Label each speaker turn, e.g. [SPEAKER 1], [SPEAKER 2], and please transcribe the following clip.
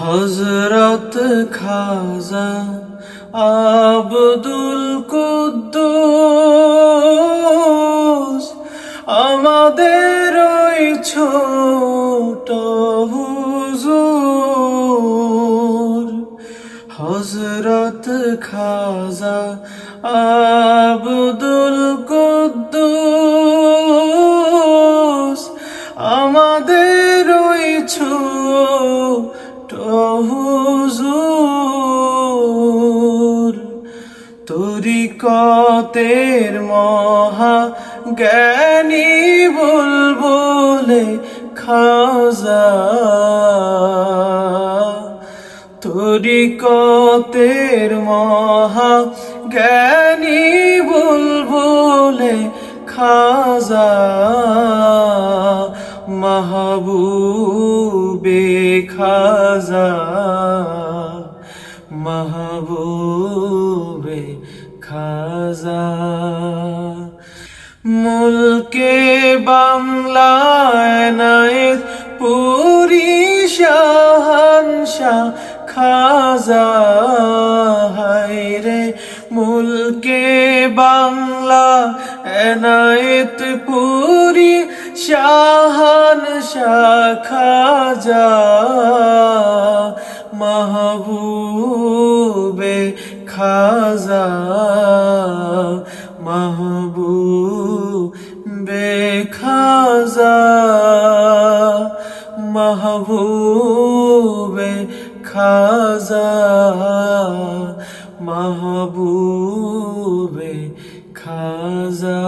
[SPEAKER 1] হজরত খাজা আব্দুল কুদ্দুস আমাদের ওই ছোট হুজুর। হজরত খাজা আব্দুল কুদ্দুস আমাদের তরিকতের মহা জ্ঞানী বলবলে খাজা। তরিকতের মহা জ্ঞানী বুলবুলে খাজা। মাহবুবে খাজা। মাহবুবে খাজা। মুলকে বাংলায় নায়ের পুরি শাহানশাহ খাজা। হায়রে মুলকে বাংলা এনায়েত পুরি শাহান খাজা। খাজা মাহবু বেখাজা মাহবুবে খাজা মাহবুবে খাজা